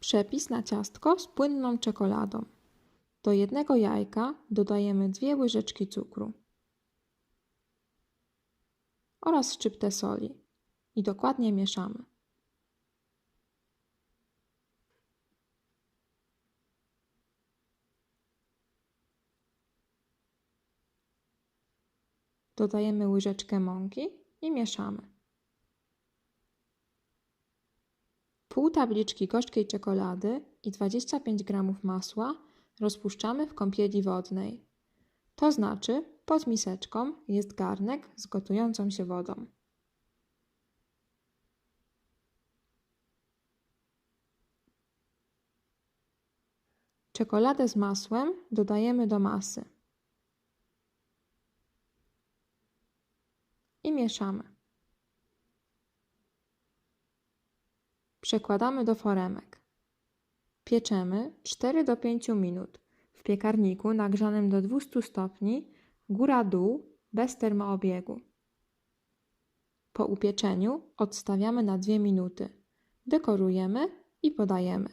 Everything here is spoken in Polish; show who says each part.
Speaker 1: Przepis na ciastko z płynną czekoladą. Do jednego jajka dodajemy dwie łyżeczki cukru oraz szczyptę soli i dokładnie mieszamy. Dodajemy łyżeczkę mąki i mieszamy. Pół tabliczki gorzkiej czekolady i 25 g masła rozpuszczamy w kąpieli wodnej. To znaczy, pod miseczką jest garnek z gotującą się wodą. Czekoladę z masłem dodajemy do masy. I mieszamy. Przekładamy do foremek. Pieczemy 4 do 5 minut w piekarniku nagrzanym do 200 stopni, góra-dół, bez termoobiegu. Po upieczeniu odstawiamy na 2 minuty. Dekorujemy i podajemy.